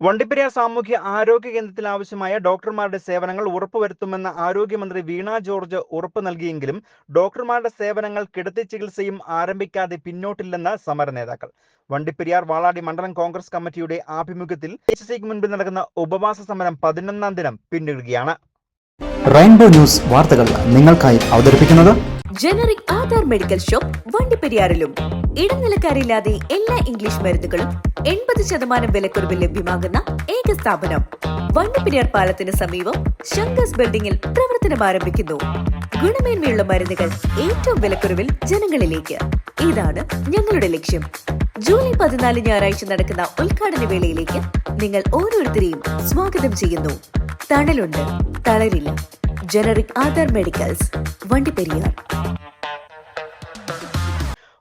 വണ്ടിപ്പെരിയാർ സാമൂഹ്യ ആരോഗ്യ കേന്ദ്രത്തിൽ ആവശ്യമായ ഡോക്ടർമാരുടെ സേവനങ്ങൾ ഉറപ്പുവരുത്തുമെന്ന് ആരോഗ്യമന്ത്രി വീണ ജോർജ് ഉറപ്പു നൽകിയെങ്കിലും ഡോക്ടർമാരുടെ സേവനങ്ങൾ കിടത്തി ചികിത്സയും ആരംഭിക്കാതെ പിന്നോട്ടില്ലെന്ന് സമര നേതാക്കൾ. വണ്ടിപ്പെരിയാർ വാളാടി മണ്ഡലം കോൺഗ്രസ് കമ്മിറ്റിയുടെ ആഭിമുഖ്യത്തിൽ എച്ച് സിക്ക് മുൻപിൽ നടക്കുന്ന ഉപവാസ സമരം പതിനൊന്നാം ദിനം പിന്നിടുകയാണ്. റെയിൻബോ ന്യൂസ് വാർത്തകൾ നിങ്ങൾക്കായി അവതരിപ്പിക്കുന്നത് ജനറിക് ആധാർ മെഡിക്കൽ ഷോപ്പ് വണ്ടിപ്പെരിയാറിലും. ഇടനിലക്കാരില്ലാതെ എല്ലാ ഇംഗ്ലീഷ് മരുന്നുകളും എൺപത് ശതമാനം വിലക്കുറവിൽ ലഭ്യമാകുന്ന ഏക സ്ഥാപനം. വണ്ടിപ്പെരിയാർ പാലത്തിന് സമീപം ശങ്കസ് ബിൽഡിംഗിൽ പ്രവർത്തനം ആരംഭിക്കുന്നു. ഗുണമേന്മയുള്ള മരുന്നുകൾ ഏറ്റവും വിലക്കുറവിൽ ജനങ്ങളിലേക്ക്. ഇതാണ് ഞങ്ങളുടെ ലക്ഷ്യം. ജൂലൈ പതിനാല് ഞായറാഴ്ച നടക്കുന്ന ഉദ്ഘാടന വേളയിലേക്ക് നിങ്ങൾ ഓരോരുത്തരെയും സ്വാഗതം ചെയ്യുന്നു. തണലുണ്ട് തളരില്ല. ജനറിക് ആധാർ മെഡിക്കൽസ് വണ്ടിപ്പെരിയാർ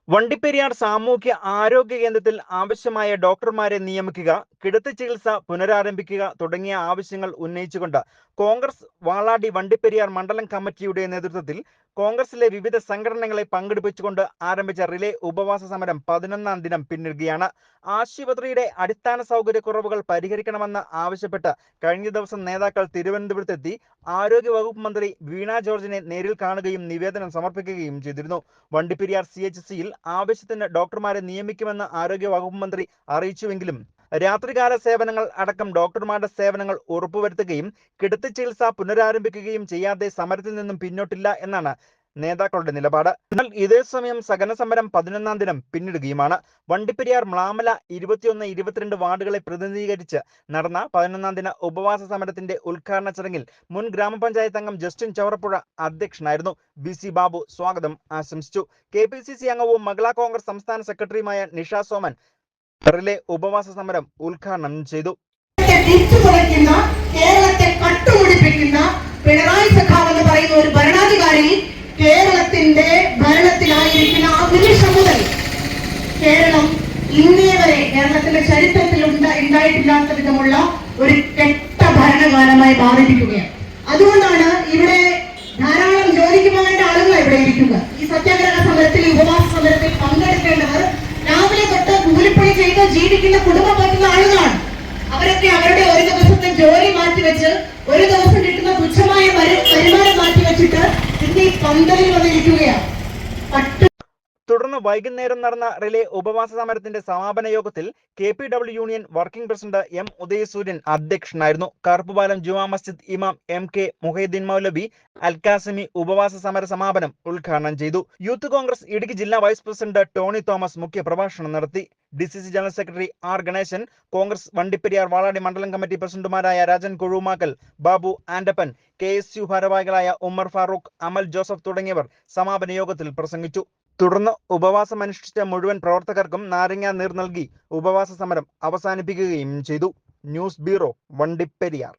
വണ്ടിപ്പെരിയാർ സാമൂഹ്യ ആരോഗ്യ കേന്ദ്രത്തിൽ ആവശ്യമായ ഡോക്ടർമാരെ നിയമിക്കുക കിടത്തി ചികിത്സ പുനരാരംഭിക്കുക തുടങ്ങിയ ആവശ്യങ്ങൾ ഉന്നയിച്ചുകൊണ്ട് കോൺഗ്രസ് വാളാടി വണ്ടിപ്പെരിയാർ മണ്ഡലം കമ്മിറ്റിയുടെ നേതൃത്വത്തിൽ കോൺഗ്രസിലെ വിവിധ സംഘടനകളെ പങ്കെടുപ്പിച്ചുകൊണ്ട് ആരംഭിച്ച റിലേ ഉപവാസ സമരം പതിനൊന്നാം ദിനം പിന്നിടുകയാണ്. ആശുപത്രിയുടെ അടിസ്ഥാന സൗകര്യക്കുറവുകൾ പരിഹരിക്കണമെന്ന് ആവശ്യപ്പെട്ട് കഴിഞ്ഞ ദിവസം നേതാക്കൾ തിരുവനന്തപുരത്തെത്തി ആരോഗ്യ വകുപ്പ് മന്ത്രി വീണ ജോർജിനെ നേരിൽ കാണുകയും നിവേദനം സമർപ്പിക്കുകയും ചെയ്തിരുന്നു. വണ്ടിപ്പെരിയാർ സി എച്ച് സിയിൽ ആവശ്യത്തിന് ഡോക്ടർമാരെ നിയമിക്കുമെന്ന് ആരോഗ്യ വകുപ്പ് മന്ത്രി അറിയിച്ചുവെങ്കിലും രാത്രികാല സേവനങ്ങൾ അടക്കം ഡോക്ടർമാരുടെ സേവനങ്ങൾ ഉറപ്പുവരുത്തുകയും കിടത്തി ചികിത്സ പുനരാരംഭിക്കുകയും ചെയ്യാതെ സമരത്തിൽ നിന്നും പിന്നോട്ടില്ല എന്നാണ് നേതാക്കളുടെ നിലപാട്. എന്നാൽ ഇതേ സമയം സഹന സമരം പതിനൊന്നാം ദിനം പിന്നിടുകയുമാണ്. വണ്ടിപ്പെരിയാർ മ്ലാമല ഇരുപത്തിയൊന്ന് ഇരുപത്തിരണ്ട് വാർഡുകളെ പ്രതിനിധീകരിച്ച് നടന്ന പതിനൊന്നാം ദിന ഉപവാസ സമരത്തിന്റെ ഉദ്ഘാടന ചടങ്ങിൽ മുൻ ഗ്രാമപഞ്ചായത്ത് അംഗം ജസ്റ്റിൻ ചവറപ്പുഴ അധ്യക്ഷനായിരുന്നു. വി സി ബാബു സ്വാഗതം ആശംസിച്ചു. കെ പി സി സി അംഗവും മഹിളാ കോൺഗ്രസ് സംസ്ഥാന സെക്രട്ടറിയുമായ നിഷ സോമൻ റിലേ ഉപവാസ സമരം ഉദ്ഘാടനം ചെയ്തു. കേരളത്തെ കട്ടുപിടിപ്പിക്കുന്ന പിണറായി സഖാവ് എന്ന് പറയുന്ന ഒരു ഭരണാധികാരി കേരളത്തിന്റെ ഭരണത്തിലായിരിക്കുന്ന ആ നിമിഷം മുതൽ കേരളം ഇന്നേ കേരളത്തിന്റെ ചരിത്രത്തിൽ ഉണ്ടായിട്ടില്ലാത്ത വിധമുള്ള ഒരു കെട്ട ഭരണകാലമായി ബാധിപ്പിക്കുകയാണ്. അതുകൊണ്ടാണ് ഇവിടെ ധാരാളം ജോലിക്ക് പോകേണ്ട ആളുകളാണ് ഇവിടെ ഇരിക്കുക ഈ സത്യാഗ്രഹ സമരത്തിൽ ഈ ഉപവാസ സമരത്തിൽ പങ്കെടുക്കേണ്ടവർ രാവിലെ തൊട്ട് കൂലിപ്പണി ചെയ്ത് ജീവിക്കുന്ന കുടുംബം പോകുന്ന ആളുകളാണ്. അവരൊക്കെ അവരുടെ ഒരു ദിവസത്തെ ജോലി മാറ്റിവെച്ച് ഒരു ദിവസം കിട്ടുന്ന തുച്ഛമായ വരു- വരുമാനം മാറ്റിവെച്ചിട്ട് ഇന്ന് ഈ പന്തലിൽ വന്നിരിക്കുകയാണ്. തുടർന്ന് വൈകുന്നേരം നടന്ന റിലേ ഉപവാസ സമരത്തിന്റെ സമാപന യോഗത്തിൽ K P W union working president M Udayasooryan അധ്യക്ഷനായിരുന്നു. കറുപ്പുപാലം ജുമാ മസ്ജിദ് ഇമാം എം കെ മുഹൈദ്ദീൻ മൗലവി അൽകാസിമി ഉപവാസ സമര സമാപനം ഉദ്ഘാടനം ചെയ്തു. യൂത്ത് കോൺഗ്രസ് ഇടുക്കി ജില്ലാ വൈസ് പ്രസിഡന്റ് ടോണി തോമസ് മുഖ്യ പ്രഭാഷണം നടത്തി. D C C general secretary R Ganesan Congress Vandiperiyar Valadi മണ്ഡലം കമ്മിറ്റി പ്രസിഡന്റുമാരായ Rajan Kozhumakkal Babu Andappan K S U ഭാരവാഹികളായ ഉമ്മർ ഫാറൂഖ് അമൽ ജോസഫ് തുടങ്ങിയവർ സമാപന യോഗത്തിൽ പ്രസംഗിച്ചു. തുടർന്ന് ഉപവാസം അനുഷ്ഠിച്ച മുഴുവൻ പ്രവർത്തകർക്കും നാരങ്ങ നീർ നൽകി ഉപവാസ സമരം അവസാനിപ്പിക്കുകയും ചെയ്തു. News bureau Vandiperiyar.